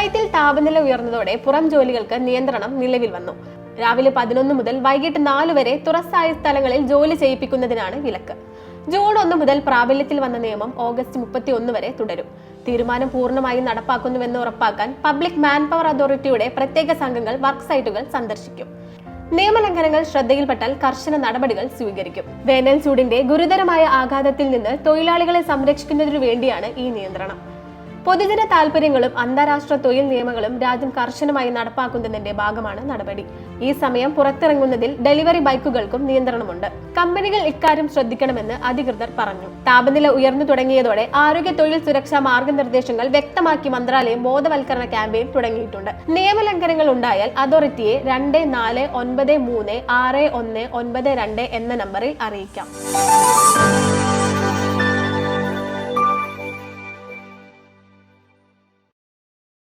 കുവൈത്തിൽ താപനില ഉയർന്നതോടെ പുറം ജോലികൾക്ക് നിയന്ത്രണം നിലവിൽ വന്നു. രാവിലെ പതിനൊന്ന് മുതൽ വൈകിട്ട് നാല് വരെ തുറസ്സായ സ്ഥലങ്ങളിൽ ജോലി ചെയ്യിപ്പിക്കുന്നതിനാണ് വിലക്ക്. ജൂൺ ഒന്ന് മുതൽ പ്രാബല്യത്തിൽ വന്ന നിയമം ഓഗസ്റ്റ് മുപ്പത്തി ഒന്ന് വരെ തുടരും. തീരുമാനം പൂർണമായും നടപ്പാക്കുന്നുവെന്ന് ഉറപ്പാക്കാൻ പബ്ലിക് മാൻ പവർ അതോറിറ്റിയുടെ പ്രത്യേക സംഘങ്ങൾ വർക്ക് സൈറ്റുകൾ സന്ദർശിക്കും. നിയമലംഘനങ്ങൾ ശ്രദ്ധയിൽപ്പെട്ടാൽ കർശന നടപടികൾ സ്വീകരിക്കും. വേനൽ ചൂടിന്റെ ഗുരുതരമായ ആഘാതത്തിൽ നിന്ന് തൊഴിലാളികളെ സംരക്ഷിക്കുന്നതിനു വേണ്ടിയാണ് ഈ നിയന്ത്രണം. പൊതുജന താൽപര്യങ്ങളും അന്താരാഷ്ട്ര തൊഴിൽ നിയമങ്ങളും രാജ്യം കർശനമായി നടപ്പാക്കുന്നതിന്റെ ഭാഗമാണ് നടപടി. ഈ സമയം പുറത്തിറങ്ങുന്നതിൽ ഡെലിവറി ബൈക്കുകൾക്കും നിയന്ത്രണമുണ്ട്. കമ്പനികൾ ഇക്കാര്യം ശ്രദ്ധിക്കണമെന്ന് അധികൃതർ പറഞ്ഞു. താപനില ഉയർന്നു തുടങ്ങിയതോടെ ആരോഗ്യ തൊഴിൽ സുരക്ഷാ മാർഗനിർദ്ദേശങ്ങൾ വ്യക്തമാക്കി മന്ത്രാലയം ബോധവൽക്കരണ ക്യാമ്പയിൻ തുടങ്ങിയിട്ടുണ്ട്. നിയമലംഘനങ്ങൾ ഉണ്ടായാൽ അതോറിറ്റിയെ രണ്ട് നാല് ഒൻപത് മൂന്ന് ആറ് ഒന്ന് ഒൻപത് രണ്ട് എന്ന നമ്പറിൽ അറിയിക്കാം.